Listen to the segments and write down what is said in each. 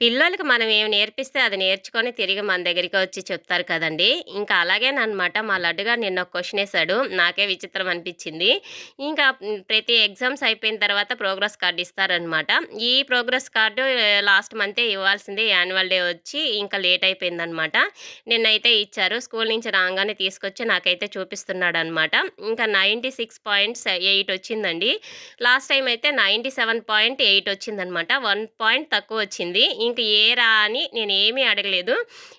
పిల్లలకి మనం ఏమి నేర్పిస్తే అది నేర్చుకొని తిరిగి మన దగ్గరికి వచ్చి చెప్తారు కదండీ! ఇంకా అలాగేనమాట మా లడ్డుగా నిన్న ఒక క్వశ్చన్ వేశాడు నాకే విచిత్రం అనిపించింది ఇంకా ప్రతి ఎగ్జామ్స్ అయిపోయిన తర్వాత ప్రోగ్రెస్ కార్డు ఇస్తారనమాట. ఈ ప్రోగ్రెస్ కార్డు లాస్ట్ మంతే ఇవ్వాల్సింది యాన్యువల్ డే వచ్చి ఇంకా లేట్ అయిపోయిందనమాట. నిన్నైతే ఇచ్చారు. స్కూల్ నుంచి రాగానే తీసుకొచ్చి నాకైతే చూపిస్తున్నాడు అనమాట ఇంకా 96.8 వచ్చిందండి. లాస్ట్ టైం అయితే 97.8 వచ్చిందనమాట. వన్ పాయింట్ తక్కువ వచ్చింది ఇంక ఏరా అని నేనేమీ అడగలేదు.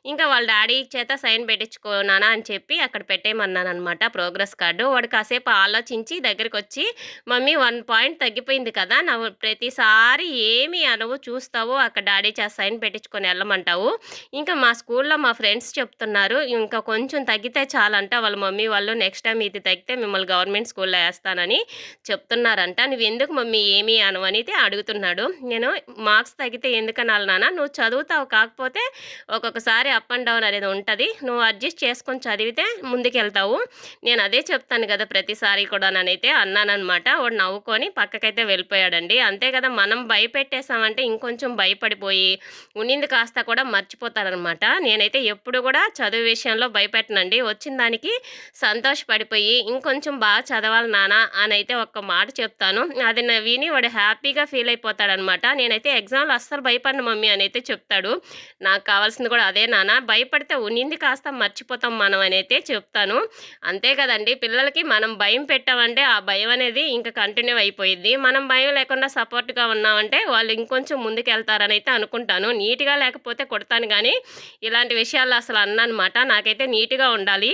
ఇంకా వాళ్ళ డాడీ చేత సైన్ పెట్టించుకున్నానా అని చెప్పి అక్కడ పెట్టేయమన్నాననమాట ప్రోగ్రెస్ కార్డు. వాడు కాసేపు ఆలోచించి దగ్గరకొచ్చి మమ్మీ వన్ పాయింట్ తగ్గిపోయింది కదా! నువ్వు ప్రతిసారి ఏమి అనవు చూస్తావు అక్కడ డాడీ చేత సైన్ పెట్టించుకొని వెళ్ళమంటావు ఇంకా మా స్కూల్‌లో మా ఫ్రెండ్స్ చెప్తున్నారు. ఇంకా కొంచెం తగ్గితే చాలంట వాళ్ళ మమ్మీ వాళ్ళు నెక్స్ట్ టైం ఇది తగ్గితే మిమ్మల్ని గవర్నమెంట్ స్కూల్‌లో వేస్తానని చెప్తున్నారంట. నువ్వు ఎందుకు మమ్మీ ఏమి అనవు అడుగుతున్నాడు. నేను మార్క్స్ తగ్గితే ఎందుకనాలి చెప్తున్నానా నువ్వు చదువుతావు కాకపోతే ఒక్కొక్కసారి అప్ అండ్ డౌన్ అనేది ఉంటుంది నువ్వు అడ్జస్ట్ చేసుకొని చదివితే ముందుకెళ్తావు. నేను అదే చెప్తాను కదా ప్రతిసారి కూడా నేనైతే అన్నాననమాట. వాడు నవ్వుకొని పక్కకైతే వెళ్ళిపోయాడండి. అంతే కదా! మనం భయపెట్టేసామంటే ఇంకొంచెం భయపడిపోయి ఉన్నింది కాస్త కూడా మర్చిపోతారనమాట. నేనైతే ఎప్పుడు కూడా చదువు విషయంలో భయపెట్టనండి. వచ్చిన దానికి సంతోషపడిపోయి ఇంకొంచెం బాగా చదవాలి నానా అని అయితే ఒక్క మాట చెప్తాను. అది విని వాడు హ్యాపీగా ఫీల్ అయిపోతాడనమాట. నేనైతే ఎగ్జామ్‌లో అస్సలు భయపడిన మమ్మీ అయితే చెప్తాడు. నాకు కావాల్సింది కూడా అదే నాన్న భయపడితే ఉన్నింది కాస్త మర్చిపోతాం మనం అనైతే చెప్తాను. అంతే కదండీ! పిల్లలకి మనం భయం పెట్టామంటే ఆ భయం అనేది ఇంక కంటిన్యూ అయిపోయింది మనం భయం లేకుండా సపోర్ట్‌గా ఉన్నామంటే వాళ్ళు ఇంకొంచెం ముందుకెళ్తారనైతే అనుకుంటాను. నీట్‌గా లేకపోతే కొడతాను కానీ ఇలాంటి విషయాల్లో అసలు అనననమాట. నాకైతే నీట్‌గా ఉండాలి.